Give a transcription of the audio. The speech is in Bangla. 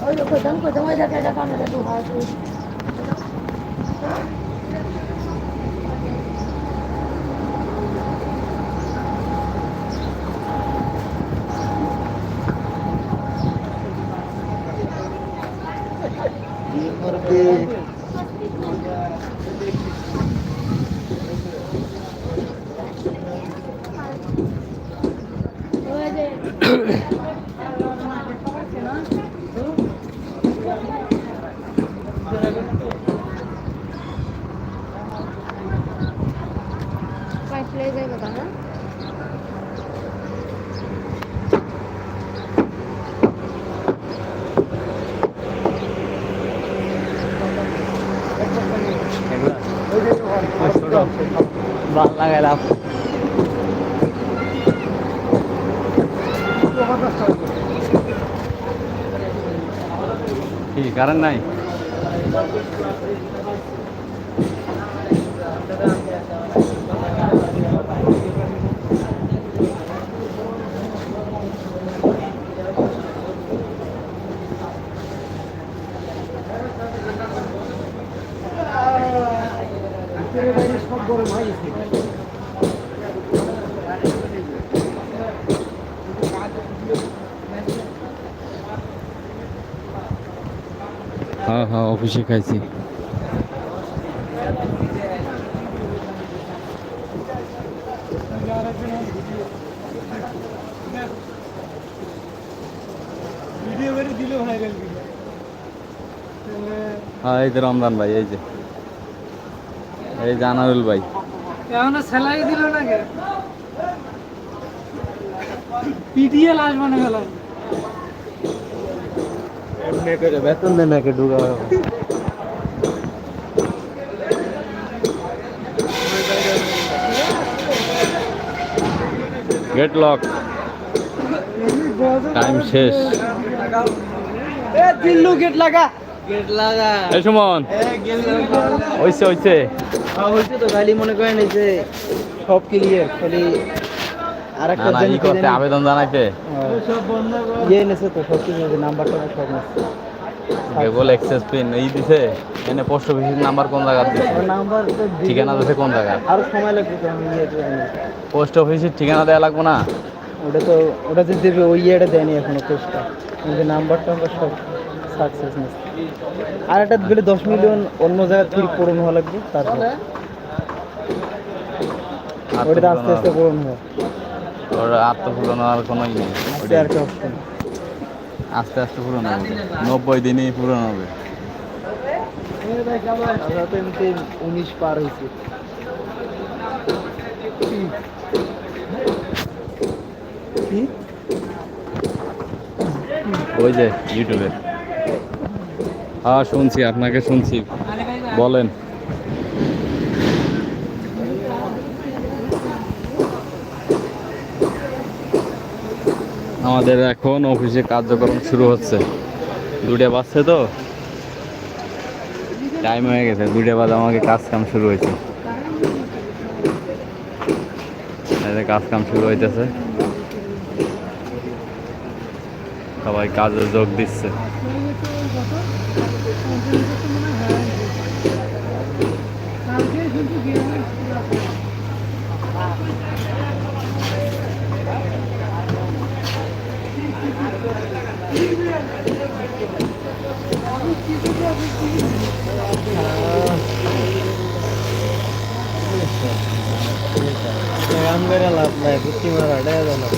ওই যে কোথাও কোথাও ওই দেখে এটা কানে দেখো হাত ওই যে পাইলে যাবে না ভাল লাগাইলাম কি কারেন্ট নাই হয়ে হ্যাঁ অফিসে খাইছি। হ্যাঁ এই যে রমজান ভাই এই যে। এই যে আনারুল ভাই। এখনও সেলাই দিল না কে পিটিএ লাশ মানে গেল বেতন দেন নাকি ঢুকা গেট লক টাইম শেষ। এ দিল্লু গেট লাগা। গেট লাগা এই সুমন হইছে হইছে। হয়েছে তো খালি মনে করেন এই যে সব ক্লিয়ার খালি আর একটা ই করতে আবেদন জানাইতে। সব বন্ধ ইয়ে নেছে তো সব কিছু নাম্বারটা সব নেছে কেবল এক্সেস পিন এই দিছে এনে পোস্ট অফিসের নাম্বার কোন জায়গা দিছে? নাম্বার ঠিকানা দিছে কোন জায়গা আরও সময় লাগবে তো আমি ইয়ে করে নিই। পোস্ট অফিসের ঠিকানা দেওয়া লাগবে না? ওটা তো ওটা যে দেবে ওই ইয়েটা দেয়নি এখনও পোস্টটা কিন্তু নাম্বার টাম্বার সব। সাকসেস আর একটা গেলে দশ মিলিয়ন অন্য জায়গা থেকে পূরণ হওয়া লাগবে তারপর। ওটা আস্তে আস্তে পূরণ হয়। ওর আত্মপূরণ আর কোনো ই নেই। আস্তে আর একটা অপশন। আস্তে আস্তে পূরণ হবে। নব্বই দিনেই পূরণ হবে। আমরা তো এমনিতে উনিশ পার হয়েছে। ওই যে ইউটিউবে হ্যাঁ শুনছি, আপনাকে শুনছি। বলেন। আমাদের এখন অফিসে কার্যক্রম শুরু হচ্ছে। দুটা বাজছে তো? টাইম হয়ে গেছে দুটা বাজে আমাকে কাজ কাম শুরু হয়েছে। কাজ কাম শুরু হইতেছে। সবাই কাজে যোগ দিচ্ছে। কাম করে লাভ নাই বুদ্ধি মারা ডেয়া না।